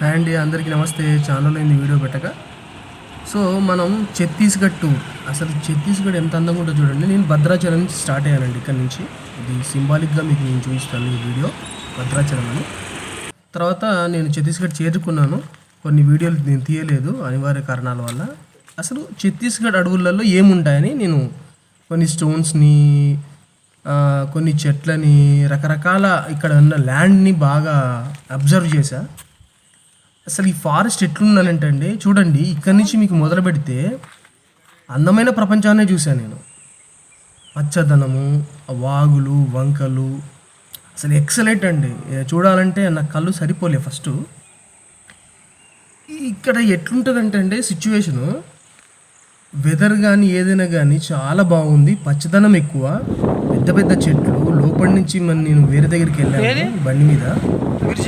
Hi అండి అందరికీ నమస్తే. ఛానల్లో ఇది వీడియో పెట్టక. సో మనం ఛత్తీస్గఢ్ టూర్ అసలు ఛత్తీస్గఢ్ ఎంత అందంగా ఉంటుందో చూడండి. నేను భద్రాచలం నుంచి స్టార్ట్ అయ్యానండి ఇక్కడ నుంచి. ఇది సింబాలిక్గా మీకు నేను చూపిస్తాను ఈ వీడియో. భద్రాచలం అని తర్వాత నేను ఛత్తీస్గఢ్ చేరుకున్నాను. కొన్ని వీడియోలు నేను తీయలేదు అనివార్య కారణాల వల్ల. అసలు ఛత్తీస్గఢ్ అడవులలో ఏముంటాయని నేను కొన్ని స్టోన్స్ని కొన్ని చెట్లని రకరకాల ఇక్కడ ఉన్న ల్యాండ్ని బాగా అబ్జర్వ్ చేశాను అసలు ఈ ఫారెస్ట్ ఎట్లున్నానంటే అండి చూడండి ఇక్కడి నుంచి మీకు మొదలు పెడితే అందమైన ప్రపంచాన్నే చూశాను నేను. పచ్చదనము వాగులు వంకలు. అసలు ఎక్సలెంట్ అండి. చూడాలంటే నా కళ్ళు సరిపోలే ఫస్ట్. ఇక్కడ ఎట్లుంటుందంటే అండి సిచ్యువేషను? వెదర్ కానీ ఏదైనా కానీ చాలా బాగుంది. పచ్చదనం ఎక్కువ. పెద్ద పెద్ద చెట్లు లోపలి నుంచి మన నేను వేరే దగ్గరికి వెళ్ళాను బండి మీద.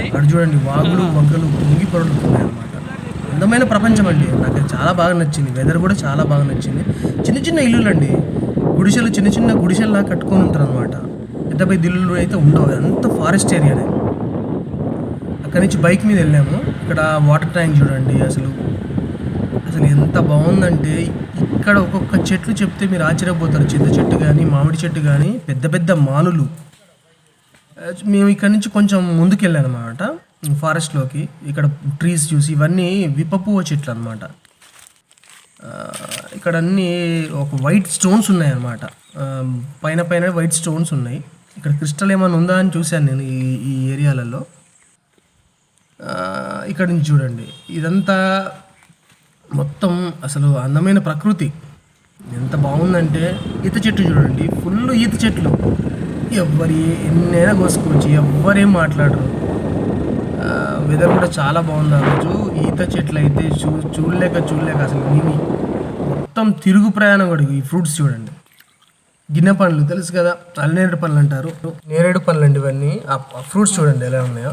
అక్కడ చూడండి వాగులు వంకలు పొంగి పొరలుతున్నాయి అనమాట అందమైన ప్రపంచం అండి. నాకు చాలా బాగా నచ్చింది. వెదర్ కూడా చాలా బాగా నచ్చింది. చిన్న చిన్న ఇల్లులు అండి గుడిసెలు చిన్న చిన్న గుడిసెల్లా కట్టుకొని ఉంటారు అనమాట పెద్ద పెద్ద ఇల్లులు అయితే ఉండవు. అంత ఫారెస్ట్ ఏరియానే అక్కడి నుంచి బైక్ మీద వెళ్ళాము. ఇక్కడ వాటర్ ట్యాంక్ చూడండి అసలు. అసలు ఎంత బాగుందంటే ఇక్కడ ఒక్కొక్క చెట్లు చెప్తే మీరు ఆశ్చర్యపోతారు. చింత చెట్టు కానీ మామిడి చెట్టు కానీ పెద్ద పెద్ద మానులు. మేము ఇక్కడ నుంచి కొంచెం ముందుకెళ్ళాను అనమాట ఫారెస్ట్లోకి ఇక్కడ ట్రీస్ చూసి ఇవన్నీ విపపువ చెట్లు అనమాట ఇక్కడ అన్ని ఒక వైట్ స్టోన్స్ ఉన్నాయి అనమాట పైన పైన వైట్ స్టోన్స్ ఉన్నాయి. ఇక్కడ క్రిస్టల్ ఏమైనా ఉందా అని చూశాను నేను ఈ ఈ ఏరియాలలో. ఇక్కడ నుంచి చూడండి. ఇదంతా మొత్తం అసలు అందమైన ప్రకృతి. ఎంత బాగుందంటే ఈత చెట్టు చూడండి. ఫుల్ ఈత చెట్లు. ఎవ్వరి ఎన్నైనా కోసుకోవచ్చు ఎవ్వరేం మాట్లాడరు. వెదర్ కూడా చాలా బాగుంది ఆ రోజు. ఈత చెట్లు అయితే చూ చూడలేక చూడలేక అసలు నేను మొత్తం తిరుగు ప్రయాణం కూడా ఈ ఫ్రూట్స్ చూడండి. గిన్నె పండ్లు తెలుసు కదా అల్లనేరేడు పండ్లు అంటారు. నేరేడు పండ్లు అండి ఇవన్నీ ఆ ఫ్రూట్స్ చూడండి ఎలా ఉన్నాయో.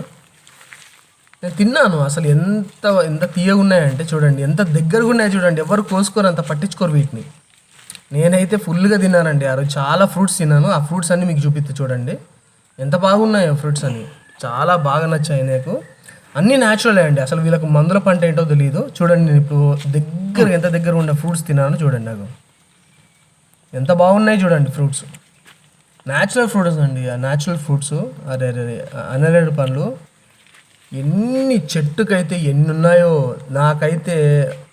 నేను తిన్నాను. అసలు ఎంత ఎంత తీయగా ఉన్నాయంటే చూడండి ఎంత దగ్గరగా ఉన్నాయో చూడండి. ఎవరు కోసుకోరు అంత పట్టించుకోరు వీటిని. నేనైతే ఫుల్గా తిన్నానండి. ఆ రోజు చాలా ఫ్రూట్స్ తిన్నాను. ఆ ఫ్రూట్స్ అన్నీ మీకు చూపిస్తా చూడండి. ఎంత బాగున్నాయో ఫ్రూట్స్ అన్ని. చాలా బాగా నచ్చాయి నాకు. అన్నీ న్యాచురలే అండి. అసలు వీళ్ళకు మందుల పంట ఏంటో తెలియదు చూడండి నేను ఇప్పుడు దగ్గర ఎంత దగ్గర ఉండే ఫ్రూట్స్ తిన్నాను చూడండి నాకు. ఎంత బాగున్నాయి చూడండి ఫ్రూట్స్ న్యాచురల్ ఫ్రూట్స్ అండి. ఆ న్యాచురల్ ఫ్రూట్స్ అరే అరే అనలేడు పండ్లు. ఎన్ని చెట్టుకైతే ఎన్ని ఉన్నాయో నాకైతే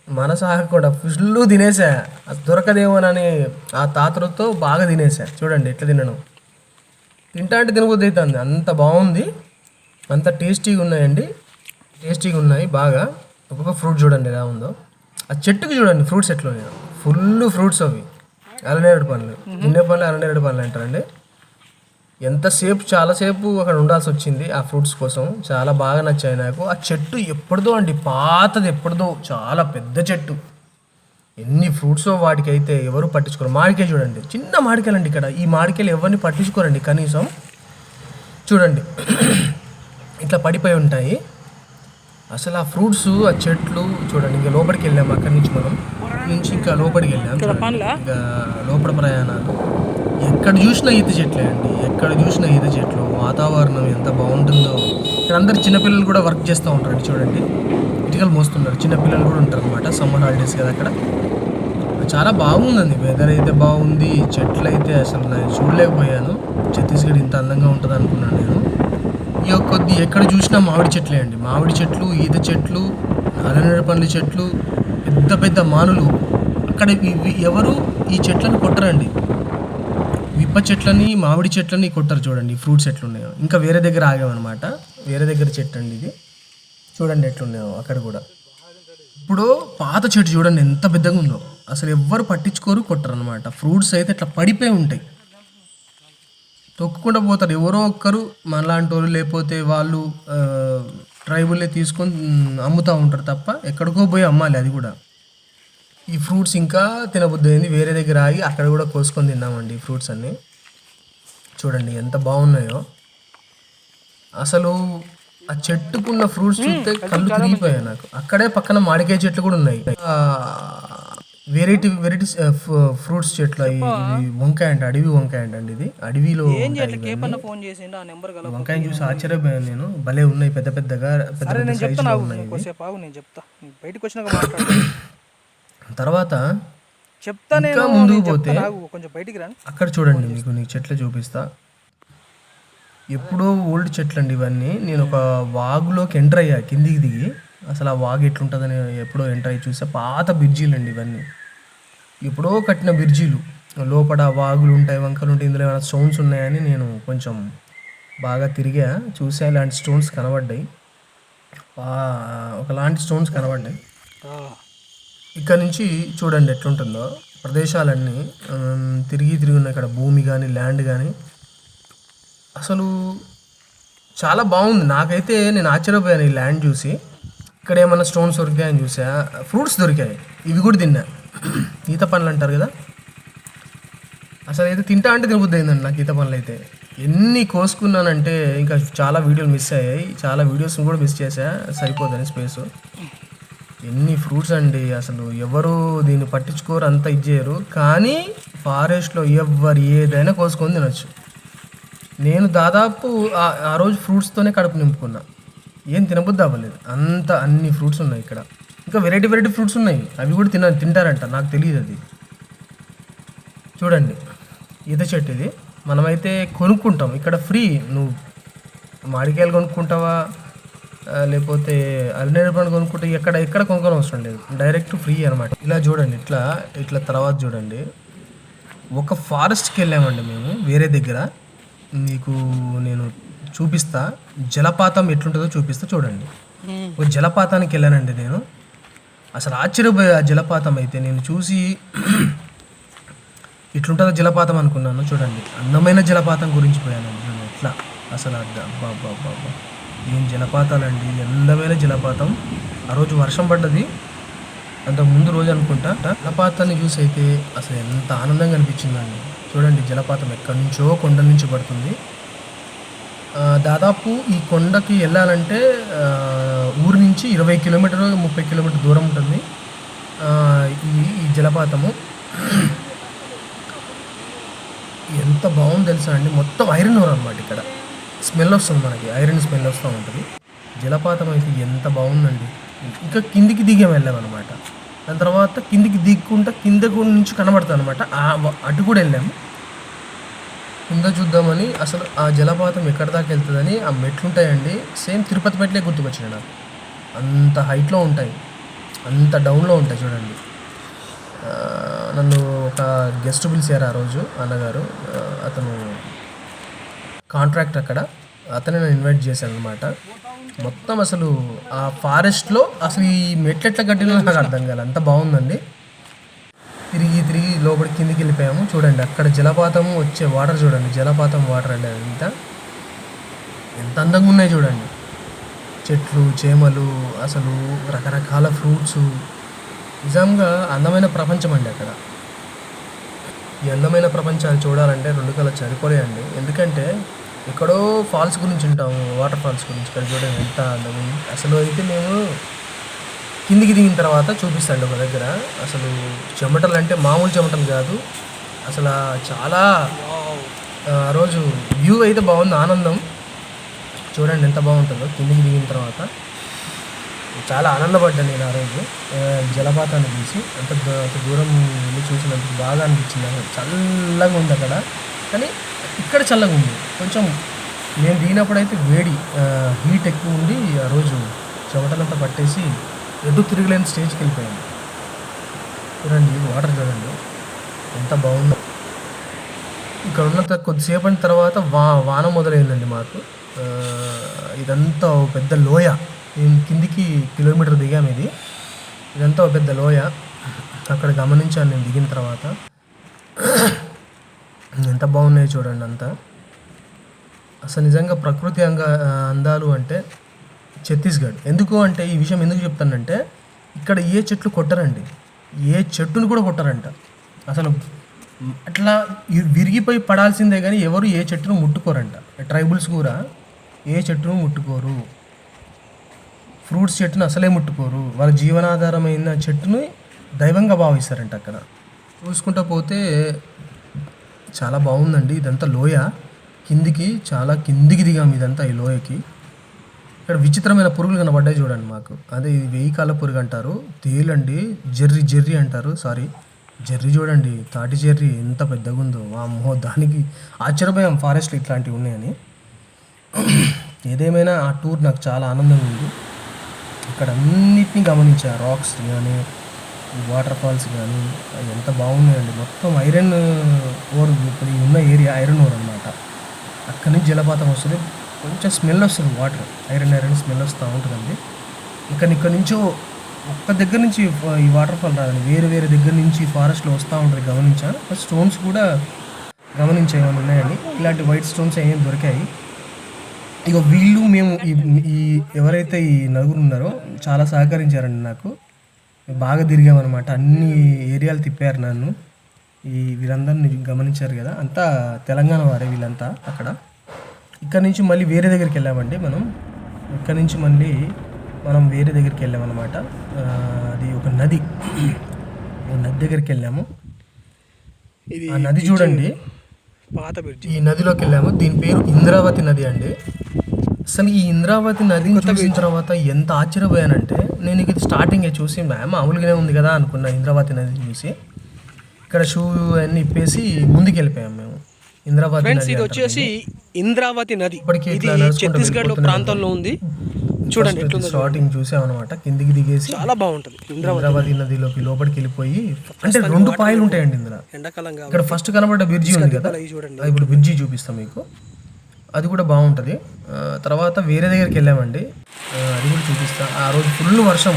మనసాగ కూడా ఫుల్లు తినేసా. అది దొరకదేమోనని ఆ తాతలతో బాగా తినేసా. చూడండి ఎట్లా తినను. తింటా అంటే తినబుద్ధి అవుతుంది. అంత బాగుంది. అంత టేస్టీగా ఉన్నాయండి. టేస్టీగా ఉన్నాయి బాగా. ఒక్కొక్క ఫ్రూట్ చూడండి ఎలా ఉందో. ఆ చెట్టుకి చూడండి ఫ్రూట్స్ ఎట్లా ఉన్నాయో ఫుల్ ఫ్రూట్స్ అవి. అలనేరేడు పండ్లు. గిన్నె పండ్లు అలనేరేడు పండ్లు అంటారండి. ఎంతసేపు చాలాసేపు అక్కడ ఉండాల్సి వచ్చింది ఆ ఫ్రూట్స్ కోసం. చాలా బాగా నచ్చాయి నాకు. ఆ చెట్టు ఎప్పటిదో అండి పాతది ఎప్పటిదో చాలా పెద్ద చెట్టు. ఎన్ని ఫ్రూట్స్ వాటికి అయితే ఎవరు పట్టించుకోరు. మామిడికాయ చూడండి. చిన్న మామిడికాయలండి ఇక్కడ. ఈ మామిడికాయలు ఎవరిని పట్టించుకోరండి? కనీసం చూడండి. ఇట్లా పడిపోయి ఉంటాయి. అసలు ఆ ఫ్రూట్స్ ఆ చెట్లు చూడండి. ఇంకా లోపలికి వెళ్ళాము అక్కడి నుంచి మనం. నుంచి ఇంకా లోపలికి వెళ్ళాం చూడండి. ఇంకా లోపల ప్రయాణాలు. ఎక్కడ చూసినా ఈత చెట్లే అండి. ఎక్కడ చూసినా ఈత చెట్లు. వాతావరణం ఎంత బాగుంటుందో. ఇక్కడ అందరు చిన్నపిల్లలు కూడా వర్క్ చేస్తూ ఉంటారండి చూడండి. ఇటుకలు మోస్తున్నారు. చిన్నపిల్లలు కూడా ఉంటారు అనమాట సమ్మర్ హాలిడేస్ కదా అక్కడ. చాలా బాగుందండి. వెదర్ అయితే బాగుంది. చెట్లు అయితే అసలు నేను చూడలేకపోయాను. ఛత్తీస్గఢ్ ఇంత అందంగా ఉంటుంది అనుకున్నాను నేను. ఈ యొక్క కొద్ది ఎక్కడ చూసినా మామిడి చెట్లే అండి. మామిడి చెట్లు ఈత చెట్లు అలనేరు పండ్ల చెట్లు పెద్ద పెద్ద మానులు. అక్కడ ఎవరు ఈ చెట్లను కొట్టరండి. విప్ప చెట్లని మామిడి చెట్లని కొట్టారు చూడండి ఫ్రూట్స్ ఎట్లున్నాయో ఇంకా వేరే దగ్గర ఆగామన్నమాట. వేరే దగ్గర చెట్టు అండి ఇది. చూడండి ఎట్లున్నాయో అక్కడ కూడా. ఇప్పుడు పాత చెట్టు చూడండి ఎంత పెద్దగా ఉందో. అసలు ఎవ్వరు పట్టించుకోరు కొట్టరు అనమాట ఫ్రూట్స్ అయితే ఇట్లా పడిపోయి ఉంటాయి. తొక్కుకుండా పోతారు. ఎవరో ఒక్కరు మనలాంటి వాళ్ళు లేకపోతే వాళ్ళు ట్రైబుల్లే తీసుకొని అమ్ముతూ ఉంటారు తప్ప ఎక్కడికో పోయి అమ్మాలి అది కూడా. ఈ ఫ్రూట్స్ ఇంకా తినబుద్ధి అయింది వేరే దగ్గర ఆగి అక్కడ కూడా కోసుకొని తిన్నామండి ఈ ఫ్రూట్స్ అన్నీ. చూడండి ఎంత బాగున్నాయో. అసలు ఆ చెట్టుకున్న ఫ్రూట్స్ చూస్తే కళ్ళు తిరిగిపోయాయి నాకు. అక్కడే పక్కన మామిడికాయ చెట్లు కూడా ఉన్నాయి. వెరైటీ వెరైటీస్ ఫ్రూట్స్ చెట్లు ఇవి ఇవి వంకాయ అంట అడవి వంకాయ అంట అండి ఇది. అడవిలో వంకాయని చూసి ఆశ్చర్యపోయాను నేను. భలే ఉన్నాయి పెద్ద పెద్దగా పెద్ద పెద్ద సైజులో ఉన్నాయి బయటకు వచ్చినాక తర్వాత చెప్తా ఇంకా ముందుకు పోతే- కొంచెం బయటికి రా. అక్కడ చూడండి మీకు నీకు చెట్లు చూపిస్తా. ఎప్పుడో ఓల్డ్ చెట్లు అండి ఇవన్నీ. నేను ఒక వాగులోకి ఎంటర్ అయ్యా కిందికి దిగి. అసలు ఆ వాగు ఎట్లుంటుందని ఎప్పుడో ఎంటర్ అయ్యి చూసా. పాత బిర్జీలు అండి ఇవన్నీ. ఎప్పుడో కట్టిన బిర్జీలు లోపల వాగులు ఉంటాయి వంకలు ఉంటాయి ఇందులో ఏమైనా స్టోన్స్ ఉన్నాయని నేను కొంచెం బాగా తిరిగా చూసా. ఇలాంటి స్టోన్స్ కనబడ్డాయి. ఒకలాంటి స్టోన్స్ కనబడ్డాయి. ఇక్కడ నుంచి చూడండి ఎట్లుంటుందో. ప్రదేశాలన్నీ తిరిగి తిరిగి ఉన్న ఇక్కడ భూమి కానీ ల్యాండ్ కానీ అసలు చాలా బాగుంది. నాకైతే నేను ఆశ్చర్యపోయాను ఈ ల్యాండ్ చూసి. ఇక్కడ ఏమైనా స్టోన్స్ దొరికాయని చూసా. ఫ్రూట్స్ దొరికాయి. ఇవి కూడా తిన్నా. ఈత పండ్లు అంటారు కదా. అసలు అయితే తింటా అంటే తినబుద్ది అయిందండి నాకు ఈత పండ్లు అయితే. ఎన్ని కోసుకున్నానంటే ఇంకా చాలా వీడియోలు మిస్ అయ్యాయి. చాలా వీడియోస్ని కూడా మిస్ చేశా సరిపోదని స్పేస్ ఎన్ని ఫ్రూట్స్ అండి అసలు ఎవరు దీన్ని పట్టించుకోరు అంత ఇచ్చేయరు కానీ ఫారెస్ట్లో ఎవరు ఏదైనా కోసుకొని తినొచ్చు. నేను దాదాపు ఆ- రోజు ఫ్రూట్స్తోనే కడుపు నింపుకున్నా. ఏం తినబుద్ధి అవ్వలేదు. అంత అన్ని ఫ్రూట్స్ ఉన్నాయి ఇక్కడ. ఇంకా వెరైటీ వెరైటీ ఫ్రూట్స్ ఉన్నాయి. అవి కూడా తిన తింటారంట నాకు తెలియదు అది. చూడండి ఈత చెట్టు ఇది. మనమైతే కొనుక్కుంటాం. ఇక్కడ ఫ్రీ నువ్వు మామిడికాయలు కొనుక్కుంటావా? లేకపోతే అల్లినేరు పండు కొనుక్కుంటే ఎక్కడ ఎక్కడ కొనుక్కొని అవసరం లేదు. డైరెక్ట్ ఫ్రీ అనమాట ఇలా చూడండి ఇట్లా ఇట్లా తర్వాత చూడండి. ఒక ఫారెస్ట్కి వెళ్ళామండి మేము వేరే దగ్గర. మీకు నేను చూపిస్తా. జలపాతం ఎట్లుంటుందో చూపిస్తా చూడండి. ఒక జలపాతానికి వెళ్ళానండి నేను. అసలు ఆశ్చర్యపోయే ఆ జలపాతం అయితే నేను చూసి ఇట్లుంటుందో జలపాతం అనుకున్నాను. చూడండి అందమైన జలపాతం గురించి పోయానండి. నేను ఎట్లా అసలు అబ్బా అబ్బా అబ్బా ఏం జలపాతాలండి? అందమైన జలపాతం? ఆ రోజు వర్షం పడ్డది. అంత ముందు రోజు అనుకుంటా. జలపాతాన్ని చూసి అయితే అసలు ఎంత ఆనందంగా అనిపించిందండి. చూడండి జలపాతం ఎక్కడి నుంచో కొండ నుంచి పడుతుంది. దాదాపు ఈ కొండకి వెళ్ళాలంటే ఊరు ఊరి నుంచి ఇరవై కిలోమీటర్ ముప్పై కిలోమీటర్ దూరం ఉంటుంది. ఈ ఈ జలపాతము. ఎంత బాగుంది తెలుసా అండి? మొత్తం ఐరన్ ఓర్ అనమాట ఇక్కడ. స్మెల్ వస్తుంది మనకి ఐరన్ స్మెల్ వస్తూ ఉంటుంది. జలపాతం అయితే ఎంత బాగుందండి. ఇంకా కిందికి దిగాం వెళ్ళామన్నమాట దాని తర్వాత కిందికి దిక్కుంటా కింద నుంచి కనబడుతుంది అనమాట అటు కూడా వెళ్ళాము కింద చూద్దామని అసలు ఆ జలపాతం ఎక్కడి దాకా వెళ్తుందని ఆ మెట్లు ఉంటాయండి. సేమ్ తిరుపతి మెట్లే గుర్తుకొచ్చాయి నాకు. అంత హైట్లో ఉంటాయి. అంత డౌన్లో ఉంటాయి చూడండి. నన్ను ఒక గెస్ట్ పిలిచారు ఆ రోజు అన్నగారు. అతను కాంట్రాక్ట్ అక్కడ అతనే నన్ను ఇన్వైట్ చేశాను అనమాట మొత్తం అసలు ఆ ఫారెస్ట్లో అసలు ఈ మెట్లెట్ల గడ్డిలో నాకు అర్థం కాదు అంత బాగుందండి. తిరిగి తిరిగి లోపలి కిందికి వెళ్ళిపోయాము. చూడండి అక్కడ జలపాతం వచ్చే వాటర్ చూడండి. జలపాతం వాటర్ అండి ఎంత ఎంత అందంగా ఉన్నాయి చూడండి. చెట్లు చేమలు అసలు రకరకాల ఫ్రూట్స్. నిజంగా అందమైన ప్రపంచం అండి అక్కడ. ఈ అందమైన ప్రపంచాన్ని చూడాలంటే రెండు కళ సరిపోలేయండి ఎందుకంటే ఎక్కడో ఫాల్స్ గురించి ఉంటాము వాటర్ ఫాల్స్ గురించి ఇక్కడ చూడడం ఎంత అందం అసలు అయితే మేము కిందికి దిగిన తర్వాత చూపిస్తాండి ఒక దగ్గర. అసలు చెమటలు అంటే మామూలు చెమటలు కాదు. అసలు చాలా ఆ రోజు వ్యూ అయితే బాగుంది ఆనందం. చూడండి ఎంత బాగుంటుందో కిందికి దిగిన తర్వాత. చాలా ఆనందపడ్డాను నేను ఆ రోజు. జలపాతాన్ని చూసి అంత దూ- అంత దూరం వెళ్ళి చూసినందుకు బాగా అనిపించింది. చల్లగా ఉంది అక్కడ. కానీ ఇక్కడ చల్లగా ఉంది. కొంచెం నేను దిగినప్పుడు అయితే వేడి హీట్ ఎక్కువ ఉండి ఆ రోజు చెమటలంతా పట్టేసి ఎటు తిరగలేని స్టేజ్కి వెళ్ళిపోయాను చూడండి వాటర్ చూడండి. ఎంత బాగుందో. ఇక్కడ ఉన్న కొద్దిసేపటి తర్వాత వా వాన మొదలైందండి మాకు. ఇదంతా పెద్ద లోయ. మేము కిందికి కిలోమీటర్ దిగాము ఇది. ఇదంతా పెద్ద లోయ. అక్కడ గమనించాను నేను దిగిన తర్వాత. ఎంత బాగున్నాయో చూడండి అంతా. అసలు నిజంగా ప్రకృతి అంగ అందాలు అంటే ఛత్తీస్గఢ్. ఎందుకు అంటే ఈ విషయం ఎందుకు చెప్తానంటే ఇక్కడ ఏ చెట్లు కొట్టరండి. ఏ చెట్టును కూడా కొట్టరంట. అసలు అట్లా విరిగిపోయి పడాల్సిందే కానీ ఎవరు ఏ చెట్టును ముట్టుకోరంట. ట్రైబుల్స్ కూడా ఏ చెట్టును ముట్టుకోరు. ఫ్రూట్స్ చెట్టును అసలే ముట్టుకోరు. వాళ్ళ జీవనాధారమైన చెట్టుని దైవంగా భావిస్తారంట అక్కడ. చూసుకుంటా పోతే చాలా బాగుందండి. ఇదంతా లోయ. కిందికి చాలా కిందికి దిగాం ఇదంతా ఈ లోయకి. ఇక్కడ విచిత్రమైన పురుగులు కనబడ్డాయి చూడండి మాకు. అదే ఇది వెయ్యి కాల పురుగు అంటారు. తేలండి. జెర్రీ జెర్రీ అంటారు. సారీ జెర్రీ చూడండి. తాటి జెర్రీ ఎంత పెద్దగా ఉందో అమ్మో దానికి ఆశ్చర్యపోయాం. ఫారెస్ట్ ఇట్లాంటివి ఉన్నాయని. ఏదేమైనా ఆ టూర్ నాకు చాలా ఆనందంగా ఉంది. ఇక్కడ అన్నిటినీ గమనించా. రాక్స్ కానీ వాటర్ ఫాల్స్ కానీ అవి ఎంత బాగున్నాయండి. మొత్తం ఐరన్ ఓర్ ఇప్పుడు ఉన్న ఏరియా ఐరన్ ఓర్ అనమాట అక్కడి నుంచి జలపాతం వస్తుంది. కొంచెం స్మెల్ వస్తుంది వాటర్. ఐరన్ ఐరన్ స్మెల్ వస్తూ ఉంటుందండి. ఇక్కడ ఇక్కడ నుంచో ఒక్క దగ్గర నుంచి ఈ వాటర్ ఫాల్ రాదండి. వేరే వేరే దగ్గర నుంచి ఫారెస్ట్లో వస్తూ ఉంటుంది గమనించాను. స్టోన్స్ కూడా గమనించా ఏమైనా ఉన్నాయండి. ఇలాంటి వైట్ స్టోన్స్ ఏమేమి దొరికాయి. ఇక వీళ్ళు మేము ఈ ఈ ఎవరైతే ఈ నలుగురు ఉన్నారో చాలా సహకరించారండి నాకు. బాగా తిరిగామన్నమాట అన్ని ఏరియాలు తిప్పారు నన్ను. ఈ వీళ్ళందరిని గమనించారు కదా. అంతా తెలంగాణ వారే వీళ్ళంతా అక్కడ. ఇక్కడ నుంచి మళ్ళీ వేరే దగ్గరికి వెళ్ళామండి మనం. ఇక్కడ నుంచి మళ్ళీ మనం వేరే దగ్గరికి వెళ్ళామన్నమాట అది ఒక నది. నది దగ్గరికి వెళ్ళాము. ఇది ఆ నది చూడండి. పాత బ్రిడ్జ్. ఈ నదిలోకి వెళ్ళాము. దీని పేరు ఇంద్రావతి నది అండి. అసలు ఈ ఇంద్రావతి నదిని చూసిన తర్వాత ఎంత ఆశ్చర్యపోయానంటే నేను ఇది స్టార్టింగ్ చూసి "మ్యా, మామూలుగానే ఉంది కదా అనుకున్నా ఇంద్రావతి నది చూసి ఇక్కడ షూ అన్ని ఇప్పేసి ముందుకు వెళ్ళిపోయాం మేము. ఇంద్రావతి ఫ్రెండ్స్ నది ఇది వచ్చేసి ఇంద్రావతి నది. ఇప్పటికీ ఇది ఛత్తీస్గఢ్లో ప్రాంతంలో ఉంది. చూడండి స్టార్టింగ్ చూసామన్నమాట కిందికి దిగేసి చాలా బాగుంటుంది. ఇంద్రావతి నదిలోకి లోపలికి వెళ్ళిపోయి అంటే రెండు పాయలు ఉంటాయండి ఇందులో. ఎండాకాలం కాబట్టి ఇక్కడ ఫస్ట్ కనబడ్డ బ్రిడ్జి ఉంది కదా. ఇప్పుడు బ్రిడ్జి చూపిస్తాం మీకు. అది కూడా బాగుంటుంది. తర్వాత వేరే దగ్గరికి వెళ్ళామండి. అది కూడా చూపిస్తా. ఆ రోజు ఫుల్ వర్షం.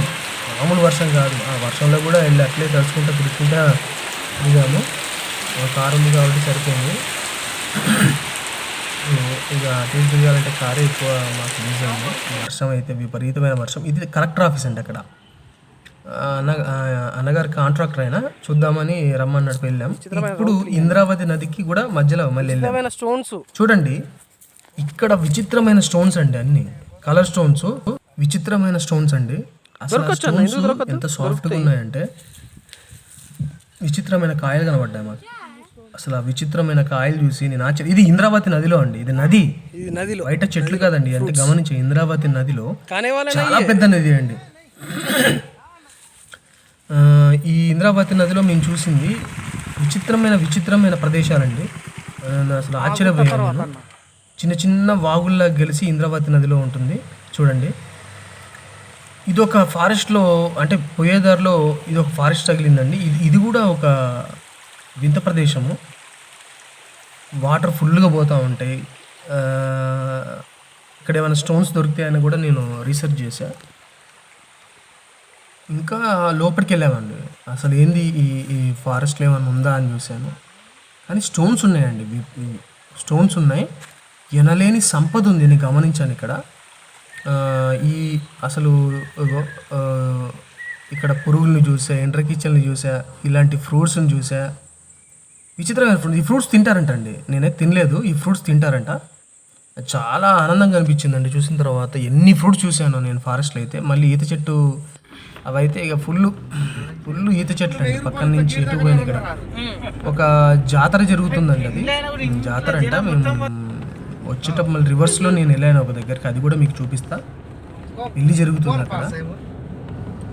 మామూలు వర్షం కాదు. ఆ వర్షంలో కూడా వెళ్ళి అట్లే తడుచుకుంటా తిరుగుకుంటా దిగాము కారు ఉంది కాబట్టి సరిపోయింది. ఇక అటు ఇటు తిరగాలంటే కారే ఎక్కువ మాకు యూజ్ అయింది. వర్షం అయితే విపరీతమైన వర్షం. ఇది కలెక్టర్ ఆఫీస్ అండి అక్కడ. అన్న అన్నగారు కాంట్రాక్టర్ అయినా చూద్దామని రమ్మన్నట్టు వెళ్ళాం. ఇప్పుడు ఇంద్రావతి నదికి కూడా మధ్యలో మళ్ళీ వెళ్ళాం. స్టోన్స్ చూడండి. ఇక్కడ విచిత్రమైన స్టోన్స్ అండి అన్ని. కలర్ స్టోన్స్ విచిత్రమైన స్టోన్స్ అండి. అసలు ఆ stones ఎంత సాఫ్ట్గా ఉన్నాయంటే విచిత్రమైన కాయలు కనబడ్డాయి మాకు. అసలు ఆ విచిత్రమైన కాయలు చూసి నేను ఆశ్చర్య. ఇది ఇంద్రావతి నదిలో అండి. ఇది నది. ఇది నదిలో. బయట చెట్లు కాదండి. అంటే గమనించే ఇంద్రావతి నదిలో చాలా పెద్ద నది అండి. ఈ ఇంద్రావతి నదిలో మేము చూసింది విచిత్రమైన విచిత్రమైన ప్రదేశాలండి. అసలు ఆశ్చర్యపోయాను. చిన్న చిన్న వాగుల్లా గెలిచి ఇంద్రావతి నదిలో ఉంటుంది. చూడండి. ఇది ఒక ఫారెస్ట్లో అంటే పోయేదారిలో ఇది ఒక ఫారెస్ట్ తగిలిందండి. ఇది ఇది కూడా ఒక వింత ప్రదేశము. వాటర్ ఫుల్గా పోతూ ఉంటాయి. ఇక్కడ ఏమైనా స్టోన్స్ దొరుకుతాయని కూడా నేను రీసెర్చ్ చేశా. ఇంకా లోపలికి వెళ్ళామండి. అసలు ఏంది ఈ ఈ ఫారెస్ట్లో ఏమైనా ఉందా అని చూశాను. కానీ స్టోన్స్ ఉన్నాయండి. స్టోన్స్ ఉన్నాయి. ఎనలేని సంపద ఉంది నేను గమనించాను ఇక్కడ. ఈ అసలు ఇక్కడ పురుగుల్ని చూసా ఎండ్రకిచ్చల్ని చూసా ఇలాంటి ఫ్రూట్స్ని చూసా. విచిత్రమైన ఫ్రూట్స్ ఈ ఫ్రూట్స్ తింటారంటండి. నేనైతే తినలేదు. ఈ ఫ్రూట్స్ తింటారంట. చాలా ఆనందంగా అనిపించిందండి. చూసిన తర్వాత ఎన్ని ఫ్రూట్స్ చూశాను నేను ఫారెస్ట్లో అయితే. మళ్ళీ ఈత చెట్టు అవైతే ఇక ఫుల్ ఫుల్ ఈత చెట్లు అండి పక్కన నుంచి ఇటు పోయింది ఇక్కడ. ఒక జాతర జరుగుతుందండి అది. జాతర అంట. మేము వచ్చేటప్పుడు మళ్ళీ రివర్స్లో నేను వెళ్ళాను ఒక దగ్గరికి అది కూడా మీకు చూపిస్తా. పెళ్ళి జరుగుతుంది అక్కడ.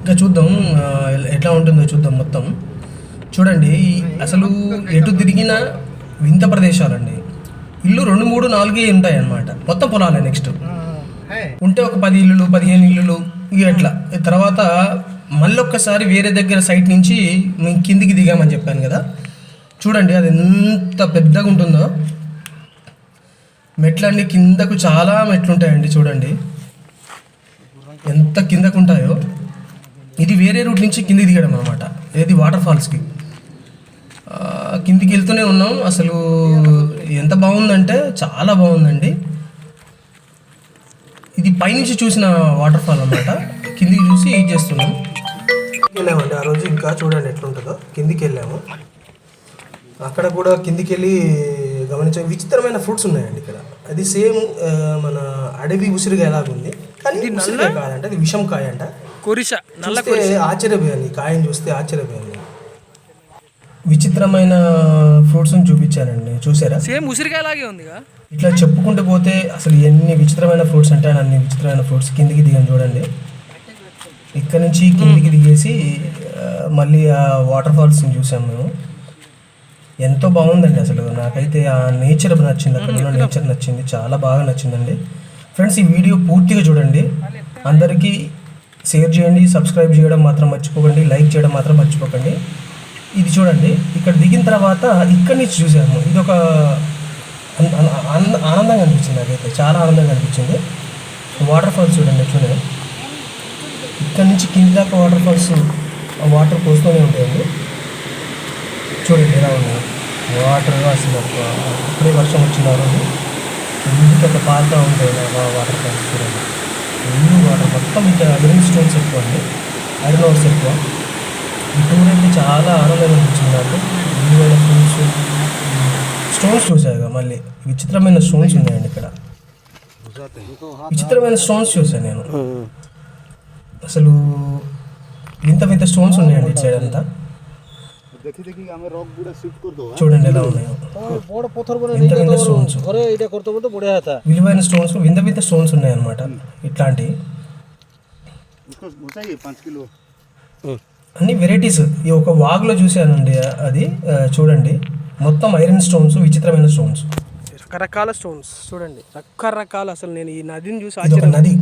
ఇంకా చూద్దాం ఎట్లా ఉంటుందో చూద్దాం మొత్తం. చూడండి అసలు ఎటు తిరిగిన వింత ప్రదేశాలండి. ఇల్లు రెండు మూడు నాలుగే ఉంటాయి అన్నమాట మొత్తం పొలాలే నెక్స్ట్ ఉంటే ఒక పది ఇల్లులు పదిహేను ఇల్లులు ఇక ఎట్లా తర్వాత మళ్ళీ ఒక్కసారి వేరే దగ్గర సైట్ నుంచి మేము కిందికి దిగామని చెప్పాను కదా. చూడండి అది ఎంత పెద్దగా ఉంటుందో. మెట్లన్నీ కిందకు చాలా మెట్లు ఉంటాయండి చూడండి. ఎంత కిందకు ఉంటాయో ఇది వేరే రూట్ నుంచి కిందికి దిగడం అనమాట ఏది వాటర్ ఫాల్స్కి. కిందికి వెళ్తూనే ఉన్నాం. అసలు ఎంత బాగుందంటే చాలా బాగుందండి. ఇది పైనుంచి చూసిన వాటర్ ఫాల్ అనమాట కిందికి చూసి ఇది చేస్తున్నాం. వెళ్ళామండి. ఆ రోజు ఇంకా చూడండి ఎట్లుంటుందో. కిందికి వెళ్ళాము. అక్కడ కూడా కిందికి వెళ్ళి గమనించాం విచిత్రమైన ఫ్రూట్స్ ఉన్నాయండి ఇక్కడ. అది సేమ్ మన అడవి ఉసిరిగా ఎలాగుంది కానీ ఉసిరికాయ కాదంట అది విషం కాయ అంట నల్ల చూస్తే ఆశ్చర్యపోయాను ఈ కాయని చూస్తే ఆశ్చర్యపోయాను విచిత్రమైన ఫ్రూట్స్ని చూపించానండి చూసారా? సేమ్ ఉసిరికాయ లాగే ఉందిగా. ఇట్లా చెప్పుకుంటూ పోతే అసలు ఎన్ని విచిత్రమైన ఫ్రూట్స్ అంటే అన్ని విచిత్రమైన ఫ్రూట్స్. కిందికి దిగాను చూడండి. ఇక్కడ నుంచి కిందికి దిగేసి మళ్ళీ ఆ వాటర్ ఫాల్స్ని చూసాము మేము. ఎంతో బాగుందండి అసలు. నాకైతే ఆ నేచర్ నచ్చింది అక్కడ నేచర్ నచ్చింది చాలా బాగా నచ్చిందండి. ఫ్రెండ్స్ ఈ వీడియో పూర్తిగా చూడండి. అందరికీ షేర్ చేయండి సబ్స్క్రైబ్ చేయడం మాత్రం మర్చిపోకండి లైక్ చేయడం మాత్రం మర్చిపోకండి. ఇది చూడండి ఇక్కడ దిగిన తర్వాత ఇక్కడి నుంచి చూసాము. ఇది ఒక ఆనందంగా అనిపించింది నాకైతే చాలా ఆనందంగా అనిపించింది. వాటర్ ఫాల్స్ చూడండి ఎట్లున్నాయి ఇక్కడ నుంచి కింది దాకా వాటర్ ఫాల్స్ వాటర్ పోస్తూనే ఉంటాయండి. చూడండి ఎలా ఉన్నాయి వాటర్ అసలు ఇప్పుడే వర్షం వచ్చిన రోజు. ఇంటికి ఒక ఇలా వాటర్ ఫాల్స్ చూడండి. ఫుల్ వాటర్ మొత్తం ఇక్కడ ఐరన్ స్టోన్స్ ఎక్కువ అండి. ఐరన్ ఓర్స్ ఎక్కువ. ఈ టూర్ అయితే చాలా ఆనందంగా అనిపించింది నాకు విలువైన ఫ్రూట్స్ స్టోన్స్ చూసాగా మళ్ళీ. విచిత్రమైన స్టోన్స్ ఉన్నాయండి ఇక్కడ. విచిత్రమైన స్టోన్స్ చూసాను నేను. అసలు వింత వింత స్టోన్స్ ఉన్నాయండి ఇటు సైడ్ అంతా. చూడండి ఎలా ఉన్నాయో వింత స్టోన్స్ విలువైన స్టోన్స్ వింత వింత స్టోన్స్ ఉన్నాయి అనమాట ఇట్లాంటి అన్ని వెరైటీస్ ఈ ఒక వాగులో చూశానండి అది చూడండి మొత్తం ఐరన్ స్టోన్స్ విచిత్రమైన స్టోన్స్ రకరకాల స్టోన్స్ చూడండి రకరకాల అసలు నేను ఈ నదిని చూసి నది.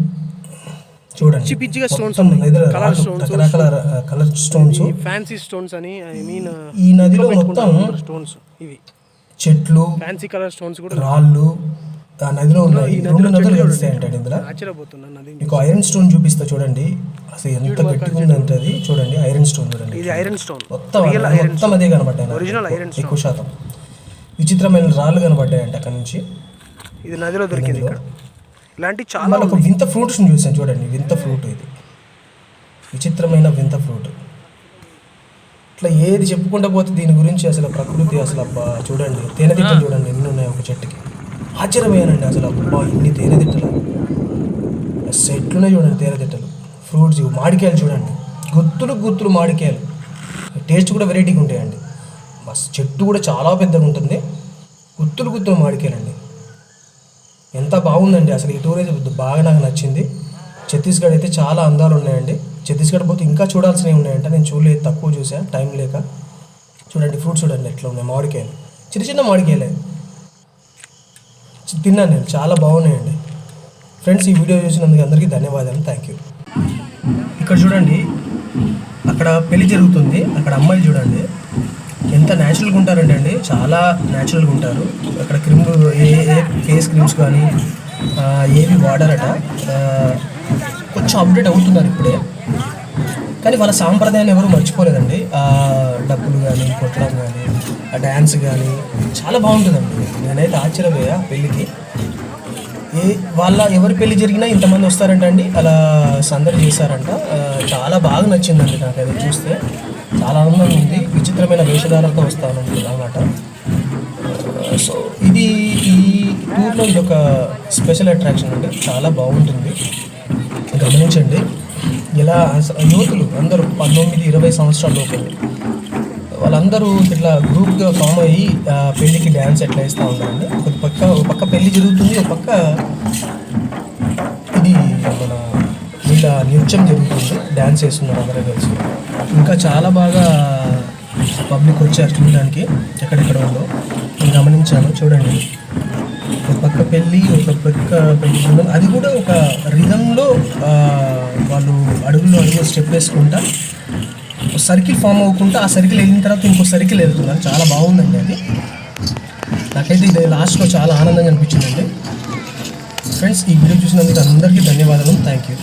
చూడండి. పిచ్చి పిచ్చిగా stones colour stones colour stones fancy stones అని ఐ మీన్ ఈ నదిలో మొత్తం స్టోన్స్ ఇవి. చెట్లు ఫ్యాన్సీ కలర్ స్టోన్స్ కూడా రాళ్ళు ఆ నదిలో ఉన్నాయి. రెండు నదులు కలుస్తాయి అంటాడు ఇందులో? మీకు ఐరన్ స్టోన్ చూపిస్తా చూడండి. అసలు ఎంత గట్టిగా ఉందంటే అది చూడండి ఐరన్ స్టోన్ చూడండి. ఇది ఐరన్ స్టోన్ మొత్తం మొత్తం అదే కనబడ్డాయి. ఒరిజినల్ ఐరన్ ఎక్కువ శాతం. విచిత్రమైన రాళ్ళు కనబడ్డాయి అంట అక్కడ నుంచి. ఇది నదిలో దొరికింది ఇక్కడ. ఇలాంటి చాలా ఒక వింత ఫ్రూట్స్ చూసాను చూడండి వింత ఫ్రూట్ ఇది. విచిత్రమైన వింత ఫ్రూట్. ఇట్లా ఏది చెప్పుకుంటా పోతే దీని గురించి అసలు ప్రకృతి అసలు అబ్బా చూడండి తేనెతిట్టలు చూడండి ఎన్ని ఉన్నాయి ఒక చెట్టుకి. ఆశ్చర్యపోయానండి అసలు అబ్బా ఇన్ని తేనెతిట్టలు. సెట్లునే చూడండి తేనెతిట్టలు. ఫ్రూట్స్ ఇవి మామిడికాయలు చూడండి. గుత్తులు గుత్తులు మామిడికాయలు టేస్ట్ కూడా వెరైటీగా ఉంటాయండి. మస్తు చెట్టు కూడా చాలా పెద్దగా ఉంటుంది. గుత్తులు గుత్తులు మామిడికాయలండి ఎంత బాగుందండి. అసలు ఈ టూర్ అయితే బాగా నాకు నచ్చింది. ఛత్తీస్గఢ్ అయితే చాలా అందాలు ఉన్నాయండి. ఛత్తీస్గఢ్ పోతే ఇంకా చూడాల్సినవి ఉన్నాయంట. నేను చూడలేదు తక్కువ చూసా టైం లేక. చూడండి ఫ్రూట్స్ చూడండి ఎట్లా ఉన్నాయి మామిడికాయలు. చిన్న చిన్న మామిడికాయలే. తిన్నాను నేను చాలా బాగున్నాయండి. ఫ్రెండ్స్ ఈ వీడియో చూసినందుకు అందరికీ ధన్యవాదాలు. Thank you. ఇక్కడ చూడండి అక్కడ పెళ్ళి జరుగుతుంది. అక్కడ అమ్మాయిలు చూడండి. ఎంత న్యాచురల్గా ఉంటారంటే అండి? చాలా న్యాచురల్గా ఉంటారు. అక్కడ క్రిమ్ ఏ ఏ ఫేస్ క్రీమ్స్ కానీ ఏవి వాడారట కొంచెం అప్డేట్ అవుతున్నారు ఇప్పుడే. కానీ వాళ్ళ సాంప్రదాయాన్ని ఎవరు మర్చిపోలేదండి. డబ్బులు కానీ కొట్టడం కానీ ఆ డ్యాన్స్ కానీ చాలా బాగుంటుందండి. నేనైతే ఆశ్చర్యపోయా పెళ్ళికి. ఏ వాళ్ళ ఎవరి పెళ్ళి జరిగినా ఇంతమంది వస్తారంట అండి అలా సందడి చేశారంట. చాలా బాగా నచ్చిందండి నాకు అది చూస్తే. చాలా ఆనందంగా ఉంది. విచిత్రమైన వేషధారంతో వస్తానండి అన్నమాట సో ఇది ఈ టూర్లో ఇది ఒక స్పెషల్ అట్రాక్షన్ అండి చాలా బాగుంటుంది. గమనించండి. ఇలా యువతులు అందరూ పంతొమ్మిది ఇరవై సంవత్సరాల లోపల వాళ్ళందరూ ఇట్లా గ్రూప్గా ఫామ్ అయ్యి ఆ, పెళ్ళికి డ్యాన్స్ ఎట్లా వేస్తూ ఉంటారండి ఒక పక్క ఒక పక్క పెళ్ళి జరుగుతుంది ఒక పక్క వీళ్ళ నృత్యం జరుగుతుంది డ్యాన్స్ వేస్తున్నారు అందరూ కలిసి. ఇంకా చాలా బాగా పబ్లిక్ వచ్చారు చూడడానికి ఎక్కడెక్కడ ఉందో. నేను గమనించాను చూడండి. ఒక పక్క పెళ్ళి ఒక పక్క పెళ్ళి అది కూడా ఒక రిధంలో వాళ్ళు అడుగులు అడుగు స్టెప్ వేసుకుంటా ఒక సర్కిల్ ఫామ్ అవ్వకుండా ఆ సర్కిల్ వెళ్ళిన తర్వాత ఇంకో సర్కిల్ వెళ్తున్నారు. చాలా బాగుందండి అది. నాకైతే ఇది లాస్ట్లో చాలా ఆనందంగా అనిపించిందండి. ఫ్రెండ్స్ ఈ వీడియో చూసినందుకు అందరికీ ధన్యవాదాలు థ్యాంక్ యూ